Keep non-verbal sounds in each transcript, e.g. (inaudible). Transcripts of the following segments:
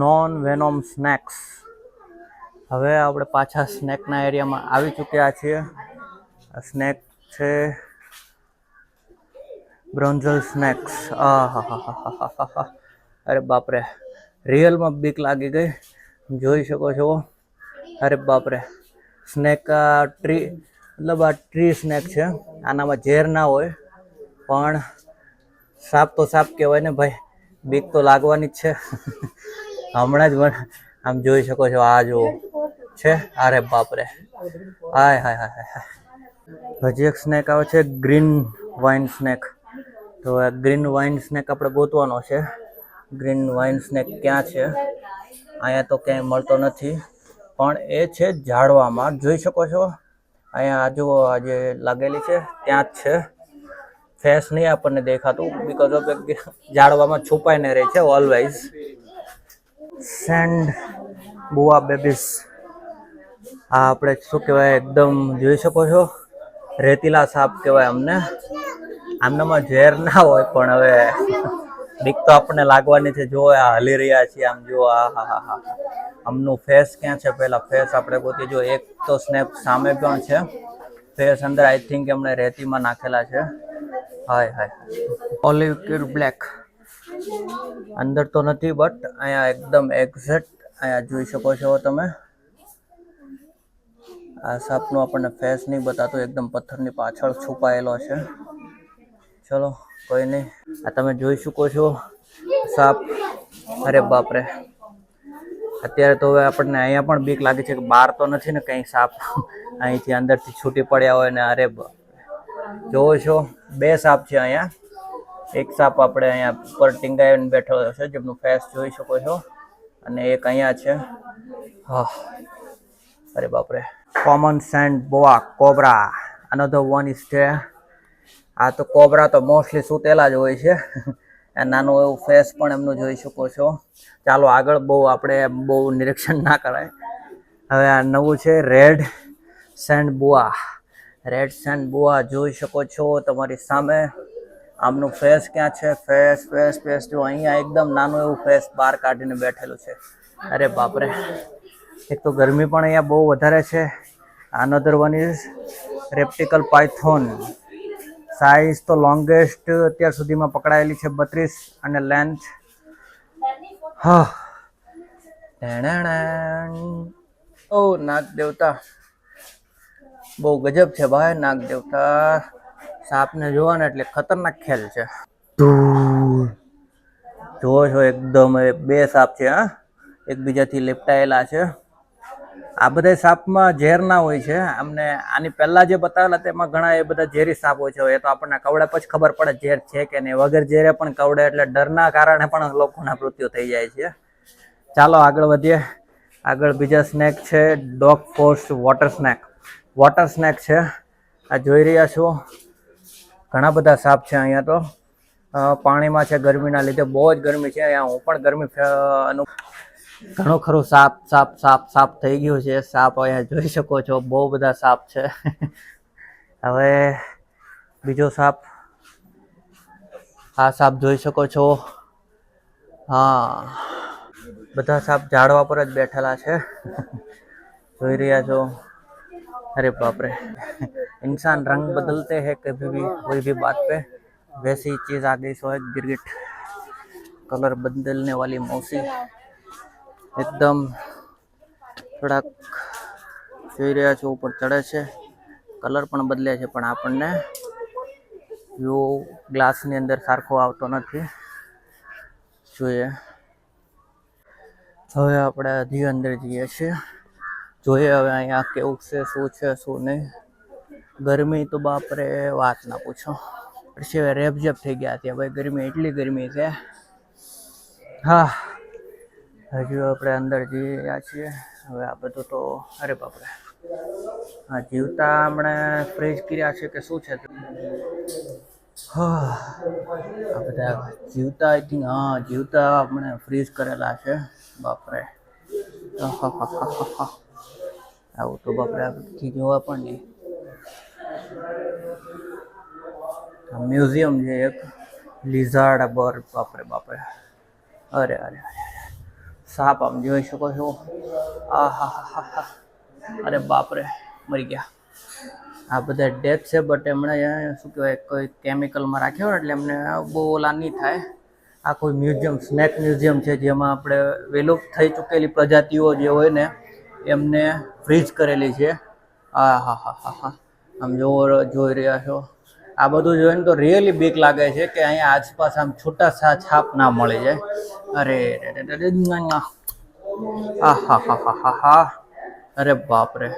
Non વેનોમ snacks હવે આપણે પાછા સ્નેકના એરિયામાં આવી ચૂક્યા છીએ. સ્નેક છે બ્રોન્ઝલ સ્નેક્સ. અરે બાપરે રિયલમાં બીક લાગી ગઈ. જોઈ શકો છો. અરે બાપરે સ્નેક ટ્રી મતલબ આ ટ્રી સ્નેક છે. આનામાં ઝેર ના હોય, પણ સાપ તો સાપ કહેવાય ને ભાઈ. બીક તો લાગવાની જ છે. હમણાં જ મને આમ જોઈ શકો છો, આ જુઓ છે. અરે બાપરે. હાય હાય હાય હાય હજી એક સ્નેક આવે છે ગ્રીન વાઇન સ્નેક તો આ ગ્રીન વાઇન સ્નેક આપણે ગોતવાનો છે. ગ્રીન વાઇન સ્નેક ક્યાં છે? અહીંયા તો ક્યાંય મળતો નથી. પણ એ છે ઝાડવામાં. જોઈ શકો છો? અહીંયા આ જુઓ આ જે લાગેલી છે, ત્યાં જ છે. ફેસ નહીં આપણને દેખાતું બીકોઝ ઓફ ઝાડવામાં છુપાઈને રહે છે ઓલવેઝ સેન્ડ બુઆ બેબીસ આ આપણે શું કહેવાય, એકદમ જોઈ શકો છો, રેતીલા સાપ કહેવાય અમને. આમનામાં ઝેર ના હોય, પણ હવે બીક તો આપણને લાગવાની છે, જો આ હલી રહ્યા છીએ, આમ જો આ, હા હા હા આમનું ફેસ ક્યાં છે? પહેલા ફેસ આપણે ગોતી જો એક તો સ્નેપ સામે પણ છે. ફેસ અંદર આઈ થિંક એમણે રેતીમાં નાખેલા છે. Hi hi. Olive cure black અંદર તો નથી બટ અહીંયા એકદમ એક્ઝેક્ટ અહીંયા જોઈ શકો છો તમે. આ સાપનો આપણને ફેસ નહીં બતાતો, એકદમ પથ્થરની પાછળ છુપાયેલો છે. ચલો, કોઈ નહીં. આ તમે જોઈ શકો છો સાપ. અરે બાપરે. અત્યારે તો હવે આપણને અહીંયા પણ બીક લાગે છે કે બહાર તો નથી ને કંઈ સાપ. અહીંથી અંદરથી છૂટી પડ્યા હોય ને, અરે જોવો છો, બે સાપ છે અહીંયા. એક સાપ આપણે અહીંયા ઉપર ટીંગાઈને બેઠો છે, જેમનું ફેસ જોઈ શકો છો. અને એક અહીંયા છે. હા. અરે બાપરે. Common sand boa cobra another one is છે. આ તો કોબરા તો મોસ્ટલી સૂતેલા જ હોય છે. નાનું એવું ફેસ પણ એમનું જોઈ શકો છો. ચાલો આગળ બહુ આપણે બહુ નિરીક્ષણ ના કરાય. હવે આ નવું છે red sand boa red sand boa જોઈ શકો છો તમારી સામે. આમનું ફેસ ક્યાં છે? ફેસ ફેસ ફેસ જો અહીંયા એકદમ નાનું એવું ફેસ બહાર કાઢીને બેઠેલું છે. અરે બાપરે. એક તો ગરમી પણ અહીંયા બહુ વધારે છે. Another one is reptile python size તો લોંગેસ્ટ અત્યાર સુધીમાં પકડાયેલી છે બત્રીસ અને લેન્થ હા. ઓ નાગ દેવતા બહુ ગજબ છે ભાઈ, નાગ દેવતા. સાપને જોવા ને એટલે ખતરનાક ખેલ છે. જો છો એકદમ બે સાપ છે, હા. એકબીજાથી લેપટાયેલા છે. આ બધા સાપમાં ઝેર ના હોય છે. અમને આની પહેલા જે બતાવેલા તેમાં ઘણા એ બધા ઝેરી સાપ હોય છે. એ તો આપણને કવડે પછી ખબર પડે ઝેર છે કે નહીં. વગર ઝેરે પણ કવડે એટલે ડરના કારણે પણ લોકોના મૃત્યુ થઈ જાય છે. ચાલો આગળ વધીએ. આગળ બીજા સ્નેક છે ડોગ ફોર્સ વોટર સ્નેક વોટર સ્નેક છે. આ જોઈ રહ્યા છો. ઘણા બધા સાપ છે અહીંયા તો. પાણીમાં છે, ગરમીના લીધે બહુ જ ગરમી છે. અહીંયા હું પણ ગરમી ઘણું ખરું સાપ સાપ સાપ સાપ થઈ ગયું છે. સાપ અહીંયા જોઈ શકો છો. બહુ બધા સાપ છે. (laughs) હવે બીજો સાપ. આ સાપ જોઈ શકો છો. હા. બધા સાપ ઝાડવા પર જ બેઠેલા છે. (laughs) જોઈ રહ્યા છો. अरे बाप रे इंसान रंग बदलते हैं कभी भी कोई भी बात पे वैसी चीज आ गई सो है गिरगिट कलर बदलने वाली मौसी એકદમ થોડાક જોઈ રહ્યા છો ઉપર ચડે છે કલર પણ બદલે છે પણ આપણને વ્યૂ ગ્લાસની અંદર સરખો આવતો નથી જોઈએ હવે આપણે હજી અંદર જઈએ છીએ જોઈએ હવે અહીંયા કેવું છે, શું છે, શું નહીં. ગરમી તો બાપરે વાત ના પૂછો. પછી રેપઝેપ થઈ ગયા છે, ભાઈ ગરમી એટલી ગરમી છે. હા, હજુ આપણે અંદર જઈ રહ્યા છીએ. હવે આ બધું તો, અરે બાપરે. હા, જીવતા આપણે ફ્રીજ કર્યા છે કે શું છે? હા, આ બધા જીવતા આઈ થિંક હા, જીવતા આપણે ફ્રીઝ કરેલા છે. બાપરે. આહાહાહાહા. આવું તો બાપરે આગળથી જોવા પણ નહીં. મ્યુઝિયમ છે એક. લિઝાર્ડ બર્ડ બાપરે બાપરે. અરે અરે. સાપ આમ જોઈ શકો છો. આ હા હા હા. અરે, બાપરે, મરી ગયા. આ બધા ડેથ છે બટ એમણે, શું કહેવાય, કોઈ કેમિકલમાં રાખ્યો એટલે એમને બહુ ઓલા નહીં થાય. આ કોઈ મ્યુઝિયમ સ્નેક મ્યુઝિયમ છે, જેમાં આપણે વિલુપ્ત થઈ ચૂકેલી પ્રજાતિઓ જે હોય ને એમને ફ્રીઝ કરેલી છે. આ હા હા હા હા. આમ જોવો, જોઈ રહ્યા છો. આ બધું જોઈને તો રિયલી બીક લાગે છે કે અહીંયા આસપાસ આમ છૂટા સા છાપ ના મળી જાય. અરે આ હા હા હા હા હા. અરે બાપરે.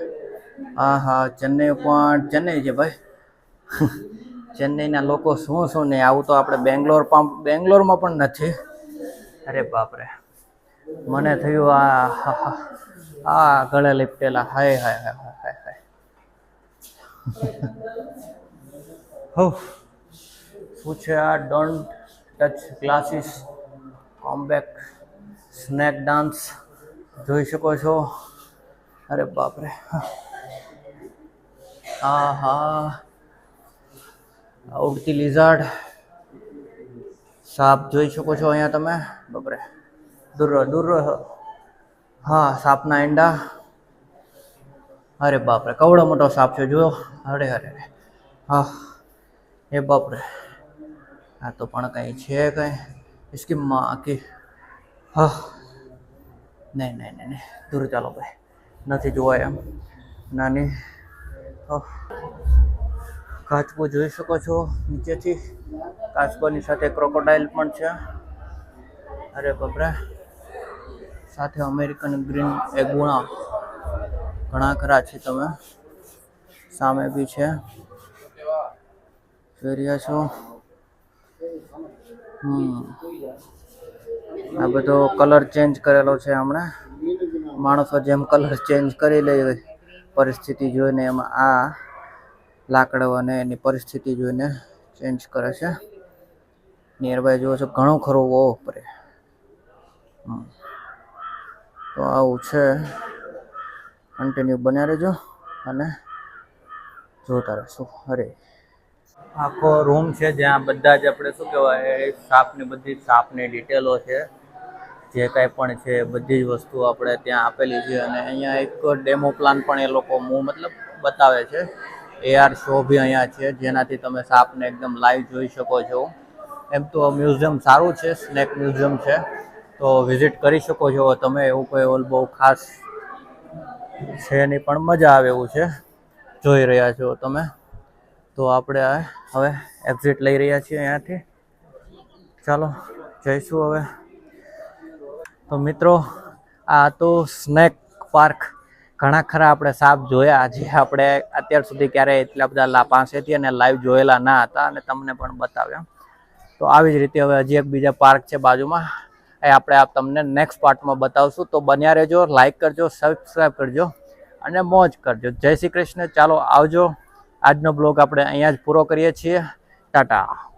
હા હા, ચેન્નઈ પણ, ચેન્નઈ છે ભાઈ. ચેન્નઈના લોકો શું શું નહીં. આવું તો આપણે બેંગ્લોર પણ, બેંગ્લોરમાં પણ નથી. અરે બાપરે. મને થયું આ આ ગળે લીપટેલા. હાય હાય હાય હાય હાય હાય. હો શું આ? Don't touch classes comeback snake dance જોઈ શકો છો? અરે બાપરે. હા હા. ઉડતી લિઝાર્ડ સાપ જોઈ શકો છો અહીંયા તમે? બાપરે. દૂર રહો દૂર રહો હા સાપના ઈંડા અરે બાપરે કવડો મોટો સાપ છે જો અરે અરે અરે હા એ બાપરે આ તો પણ કંઈ છે કંઈ इसकी माँ की હા નહીં નહીં નહીં નહીં દૂર ચાલો ભાઈ નથી જોવાય એમ નાની હા. કાચબો જોઈ શકો છો નીચેથી કાચબાની સાથે ક્રોકોડાઇલ પણ છે અરે બાપરે સાથે અમેરિકન ગ્રીન એગુણા ઘણા ખરા છે તમે. સામે બી છે. જોઈ રહ્યા છો? હમ. આ બધો કલર ચેન્જ કરેલો છે હમણાં. માણસો જેમ કલર ચેન્જ કરી લે પરિસ્થિતિ જોઈને એમાં આ લાકડો અને એની પરિસ્થિતિ જોઈને ચેન્જ કરે છે. નિયર બાય જુઓ છો, ઘણું ખરું ઓ પરે. હમ. તો આવું છે. કન્ટિન્યુ બન્યા રહેજો અને જોતા રહેશું. અરે. આખો રૂમ છે જ્યાં બધા જ આપણે શું કહેવાય સાપની બધી સાપની ડિટેલો છે. જે કાંઈ પણ છે, બધી જ વસ્તુ આપણે ત્યાં આપેલી છે અને અહીંયા એક ડેમો પ્લાન પણ એ લોકો મુ મતલબ બતાવે છે. એઆર શો બી અહીંયા છે, જેનાથી તમે સાપને એકદમ લાઈવ જોઈ શકો છો. એમ તો મ્યુઝિયમ સારું છે સ્નેક મ્યુઝિયમ છે. તો વિઝિટ કરી શકો છો. તમે એવું કોઈ ઓલ બહુ ખાસ છે નહીં, પણ મજા આવે એવું છે. જોઈ રહ્યા છો તમે. તો આપણે હવે એક્ઝિટ લઈ રહ્યા છીએ અહીંયાથી. ચાલો, જઈશું હવે. તો મિત્રો, આ તો સ્નેક પાર્ક ઘણા ખરા આપણે સાપ જોયા જે આપણે અત્યાર સુધી ક્યારેય એટલા બધા પાસેથી અને લાઈવ જોયેલા ના હતા અને તમને પણ બતાવ્યા. તો આવી જ રીતે હવે હજી એક બીજા પાર્ક છે બાજુમાં. એ આપણે આપ તમને નેક્સ્ટ પાર્ટમાં બતાવશું. તો બન્યા રહેજો લાઇક કરજો સબસ્ક્રાઈબ કરજો અને મોજ કરજો. જય શ્રી કૃષ્ણ. ચાલો આવજો. આજનો બ્લોગ આપણે અહીંયા જ પૂરો કરીએ છીએ. ટાટા.